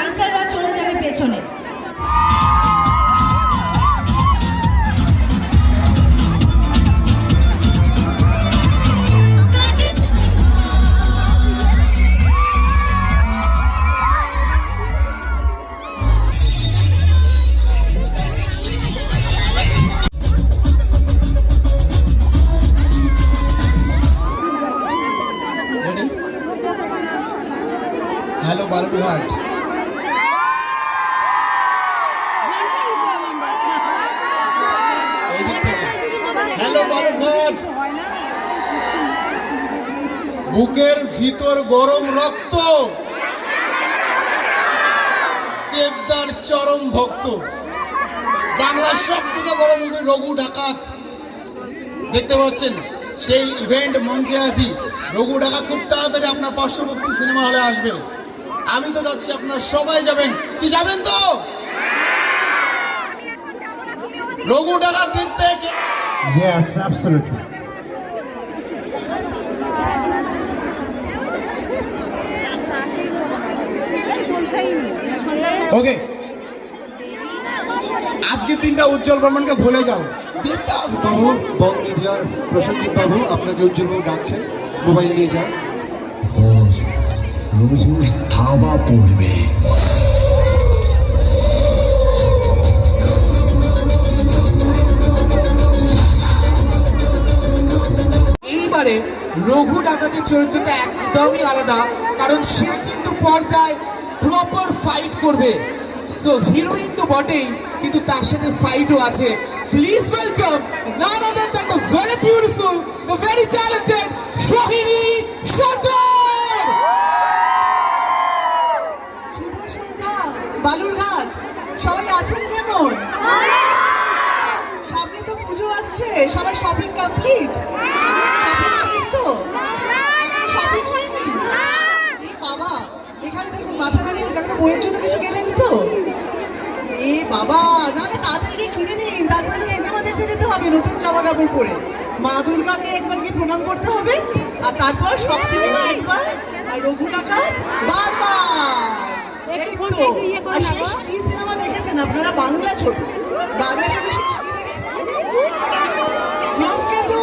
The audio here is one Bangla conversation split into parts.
ডান্সাররা চলে যাবে পেছনে। বুকের ভিতর গরম রক্ত। দেবদার চরম ভক্ত। বাংলার সব থেকে বড় মুভি রঘু ডাকাত। দেখতে পাচ্ছেন সেই ইভেন্ট মঞ্চে আছি। রঘু ডাকাত খুব তাড়াতাড়ি আপনার পার্শ্ববর্তী সিনেমা হলে আসবে। আমি তো যাচ্ছি আপনার সবাই যাবেন। কি যাবেন তো? রঘু ডাকাত দেখতে Yes, absolutely. ওকে আজকের দিনটা উজ্জ্বল বর্মনকে ভুলে যাও। দেবদাস বাবু বং মিডিয়ার প্রসঞ্জিৎ বাবু আপনাকে উজ্জ্বলবাবু ডাকছেন। মোবাইল নিয়ে যান। রুহুর থাবা পড়বে। এইবারে রঘু ডাকাতের চরিত্রটা একদমই আলাদা কারণ সে কিন্তু পর্দায় প্রপার ফাইট করবে। সো হিরোইন তো বটেই কিন্তু তার সাথে ফাইটও আছে। Please welcome none other than the very beautiful the very talented Sohini Sardar শুভ সন্ধ্যা বালুরঘাট সবাই আছেন কেমন? সামনে তো পুজো আসছে সবার শপিং কমপ্লিট শপিং শেষ তো এখনও শপিং হয়নি এ বাবা এখানে দেখুন মাথা নাড়িয়ে যেখানে বইয়ের জন্য কিছু কেনেন তো? এ বাবা না না তাড়াতাড়ি গিয়ে কিনে নিন তারপরে তো সিনেমা দেখতে যেতে হবে নতুন জামা কাপড় পরে। মা দুর্গাকে একবার গিয়ে প্রণাম করতে হবে আর তারপর সব সিনেমা একবার আর রঘু ডাকাত বারবার। এই তো। আর শেষ কি সিনেমা দেখেছেন আপনারা? বাংলা ছবি বাংলা ছবি শেষ কি দেখেছেন? ধূমকেতু।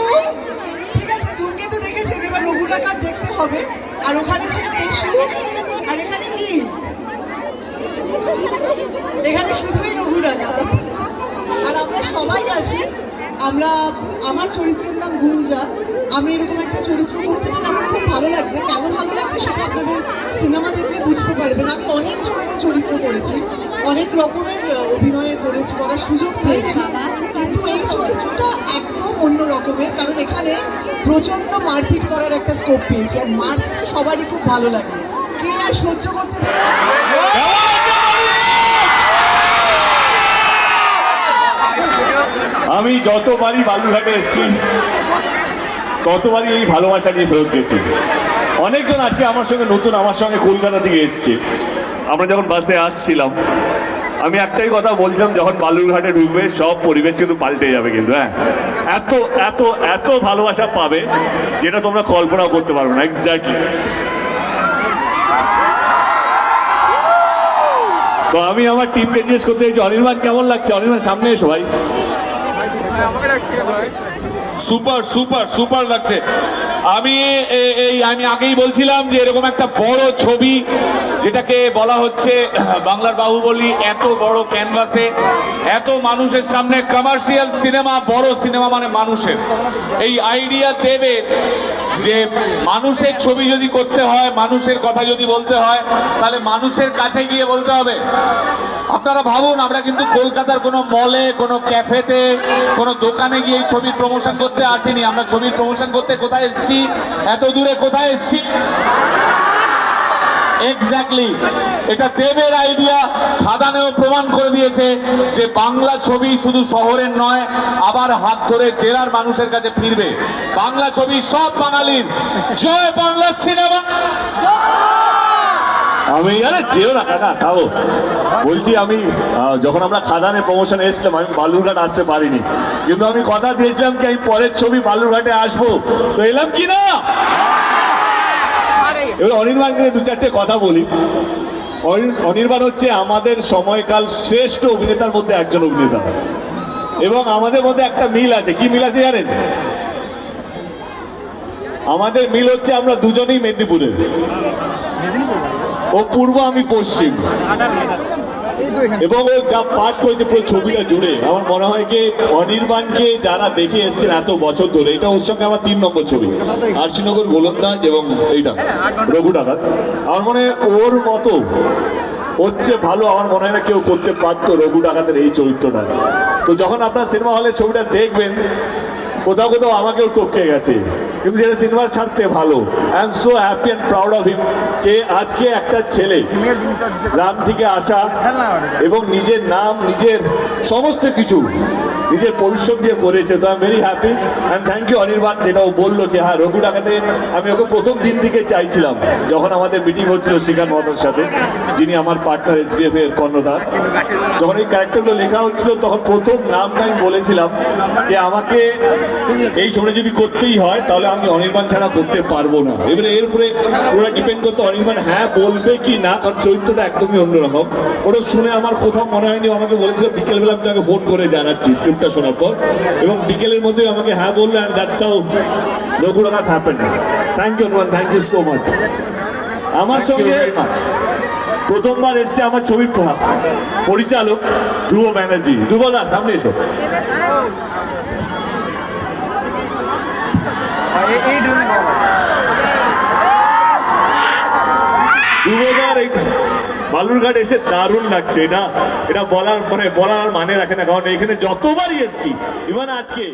ঠিক আছে ধূমকেতু দেখেছেন? এবার রঘু ডাকাত দেখতে হবে। আর ওখানে ছিল দেশু আর এখানে কি এখানে শুধুই রঘু ডাকাত আর আমরা আছি। আমরা, আমার চরিত্রের নাম গুঞ্জা। আমি এরকম একটা চরিত্র করতে পেরে আমার খুব ভালো লাগছে। কেন ভালো লাগছে সেটা আপনাদের সিনেমা দেখলে বুঝতে পারবেন। আমি অনেক ধরনের চরিত্র করেছি। অনেক রকমের অভিনয় করেছি, করার সুযোগ পেয়েছি। কিন্তু এই চরিত্রটা একদম অন্য রকমের, কারণ এখানে প্রচণ্ড মারপিট করার একটা স্কোপ পেয়েছি। আর মারতে তো সবারই খুব ভালো লাগে। কে আর সহ্য করতে পারে আমি যতবারই বালুরঘাটে এসেছি, ততবারই এই ভালোবাসা নিয়ে ফেরত গেছি। অনেকজন আজকে আমার সঙ্গে নতুন, আমার সঙ্গে কলকাতা থেকে এসছে। আমরা যখন বাসে আসছিলাম, আমি একটাই কথা বলছিলাম, যখন বালুরঘাটে ঢুকবে, সব পরিবেশ কিন্তু পাল্টে যাবে কিন্তু হ্যাঁ? এত এত এত ভালোবাসা পাবে, যেটা তোমরা কল্পনাও করতে পারবে না এক্স্যাক্টলি তো আমি আমার টিমকে জিজ্ঞেস করতে চাইছি অনির্বাণ, কেমন লাগছে? অনির্বাণ, সামনে এসো ভাই। সুপার সুপার সুপার লাগছে। আমি এই, আমি আগেই বলছিলাম যে এরকম একটা বড় ছবি যেটাকে বলা হচ্ছে বাংলার বাহুবলী এত বড় ক্যানভাসে, এত মানুষের সামনে কমার্শিয়াল সিনেমা বড় সিনেমা মানে মানুষের। এই আইডিয়া দেবে যে মানুষের ছবি যদি করতে হয়, মানুষের কথা যদি বলতে হয়, তাহলে মানুষের কাছে গিয়ে বলতে হবে। আপনারা ভাবুন, আমরা কিন্তু কলকাতার কোনো মলে কোনো ক্যাফেতে কোনো দোকানে গিয়ে ছবি ছবির প্রমোশন করতে আসিনি। আমরা ছবির প্রমোশন করতে কোথায় এসেছি? এত দূরে কোথায় এসেছি? এক্স্যাক্টলি এটা দেবের আইডিয়া খাদানেও প্রমাণ করে দিয়েছে যে বাংলা ছবি শুধু শহরের নয়, আবার হাত ধরে জেলার মানুষের কাছে ফিরবে। বাংলা ছবি সব বাঙালির। জয় বাংলা সিনেমা। আমি, আরে, যেও না, কাকা, তাও। বলছি আমি যখন আমরা খাদানে প্রমোশন এসেছিলাম, আমি বালুরঘাট আসতে পারিনি। কিন্তু আমি কথা দিয়েছিলাম কি, আমি পরের ছবি বালুরঘাটে আসব। তো এলাম কি না? এবার অনির্বাণকে দু চারটে কথা বলি। অনির- অনির্বাণ হচ্ছে আমাদের সময়কাল শ্রেষ্ঠ অভিনেতার মধ্যে একজন অভিনেতা। এবং আমাদের মধ্যে একটা মিল আছে। কি মিল আছে জানেন? আমাদের মিল হচ্ছে আমরা দুজনেই মেদিনীপুরের। ও পূর্ব, আমি পশ্চিম। এবং ও যা পাঠ করেছে পুরো ছবিটা জুড়ে। আমার মনে হয় কি অনির্বাণকে যারা দেখে এসেছেন এত বছর ধরে এটা ওর সঙ্গে আমার তিন নম্বর ছবি। আরশিনগর গোলন্দাজ এবং এইটা রঘু ডাকাত। আমার মনে হয় ওর মতো হচ্ছে ভালো আমার মনে হয় না কেউ করতে পারতো রঘু ডাকাতের এই চরিত্রটা। তো যখন আপনার সিনেমা হলে ছবিটা দেখবেন কোথাও কোথাও আমাকেও টপকে গেছে। কিন্তু যেটা সিনেমার স্বার্থে ভালো I am so happy and proud of him আজকে একটা ছেলে গ্রাম থেকে আসা এবং নিজের নাম, নিজের সমস্ত কিছু নিজের পরিশ্রম দিয়ে করেছে, তো I very happy and thank you Anirban, যেটা ও বলল হ্যাঁ রঘু ডাকাতে, আমি ওকে প্রথম দিন থেকে চাইছিলাম, যখন আমাদের মিটিং হচ্ছিল শিকার মহাতার সাথে, যিনি আমার পার্টনার এস এর কর্ণধার, যখন এই ক্যারেক্টারগুলো লেখা হচ্ছিল, তখন প্রথম নামটা আমি বলেছিলাম যে, আমাকে এই ছবিটা যদি করতেই হয়, তাহলে আমি অনির্বাণ ছাড়া করতে পারব না। এবারে এর উপরে পুরো ডিপেন্ড করতে অনির্বাণ হ্যাঁ বলবে কি না? কারণ চরিত্রটা একদমই অন্যরকম। ওটা শুনে আমার কোথাও মনে হয়নি আমাকে বলেছিল বিকেলবেলা আমি তাকে ফোন করে জানাচ্ছি স্ক্রিপ্টটা শোনার পর। এবং বিকেলের মধ্যে আমাকে হ্যাঁ বলল অ্যান্ড দ্যাটস হাউ রঘুরাঘাত হ্যাপেন থ্যাংক ইউ অনুমান থ্যাংক ইউ সো মাচ আমার সঙ্গে প্রথমবার এসছে আমার ছবির প- পরিচালক ধ্রুব ব্যানার্জি। ধ্রুবদা সামনে এসো ধ্রুবদার এই বালুরঘাট এসে দারুণ লাগছে। এটা এটা বলার মানে বলার মানে রাখে না, কারণ এখানে যতবারই এসছি, ইভেন আজকে